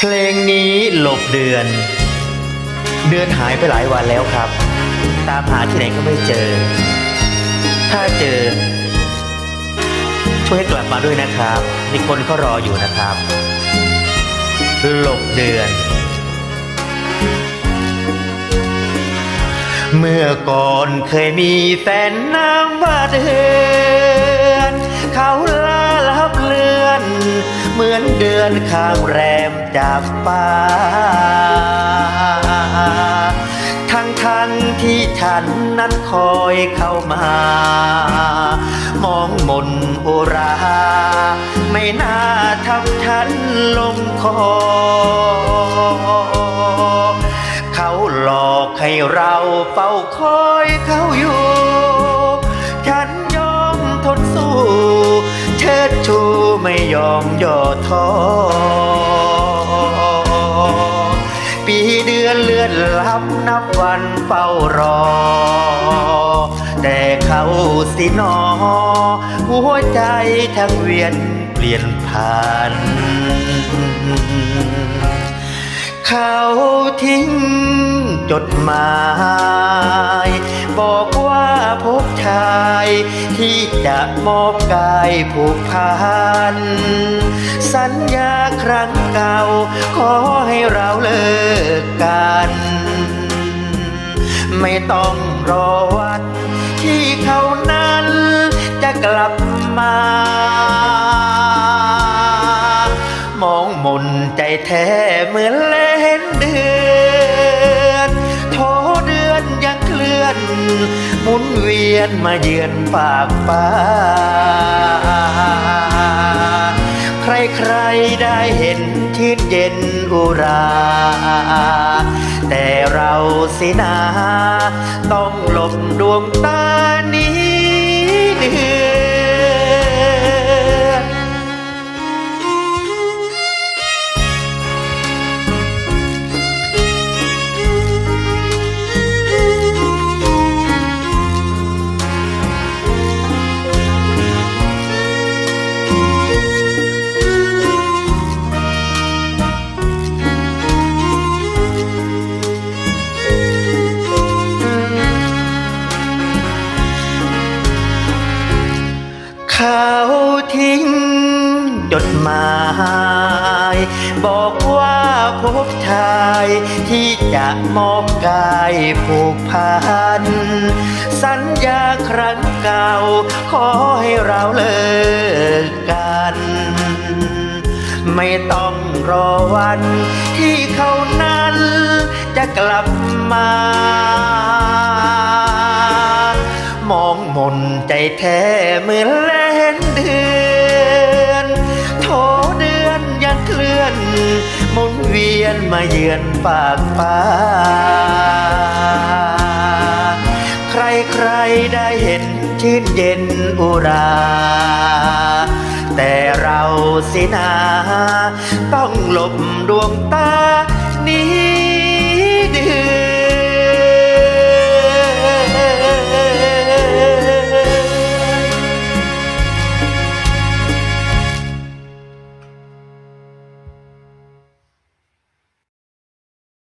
เพลงนี้หลบเดือน เดือนหายไปหลายวันแล้วครับ ตามหาที่ไหนก็ไม่เจอ ถ้าเจอ ช่วยให้กลับมาด้วยนะครับมีคนเขารออยู่นะครับ หลบเดือน เมื่อก่อนเคยมีแฟนนามว่าเดือน เขาลาลับเลือน เหมือนเดือนข้างแรมจากฟ้าทั้งทั้งๆที่ฉันนั้นคอยเข้ามา มองมนโอรา ไม่น่าทำฉันลงคอ เขาหลอกให้เราเฝ้าคอยเขาอยู่ ฉันยอมทนสู้ เชิดชู ไม่ยอมย่อท้อปีเดือนเลื่อนลับนับวันเฝ้ารอ แต่เขาสินอ หัวใจทั้งเวียนเปลี่ยนผ่านเขาทิ้ง จดหมาย บอกว่าพบชาย ที่จะมอบกายผูกพัน สัญญาครั้งเก่า ขอให้เราเลิกกัน ไม่ต้องรอวันที่เขานั้นจะกลับมามองมนใจแท้เหมือนเล่นเดือน หมุนเวียนมาเยือนปากฟ้า ใครๆได้เห็นทิศเย็นอุรา แต่เราสินา ต้องหลบดวงตา เขาทิ้งจดหมาย บอกว่าพบชายที่จะมอบกายผูกพัน สัญญาครั้งเก่า ขอให้เราเลิกกัน ไม่ต้องรอวันที่เขานั้นจะกลับมา แท้เหมือนเล่นเดือนโทเดือนยังเคลื่อนหมุนเวียนมาเยือนปากฟ้าใครๆได้เห็นชื่นเย็นอุรา แต่เราสินา ต้องหลบดวงตา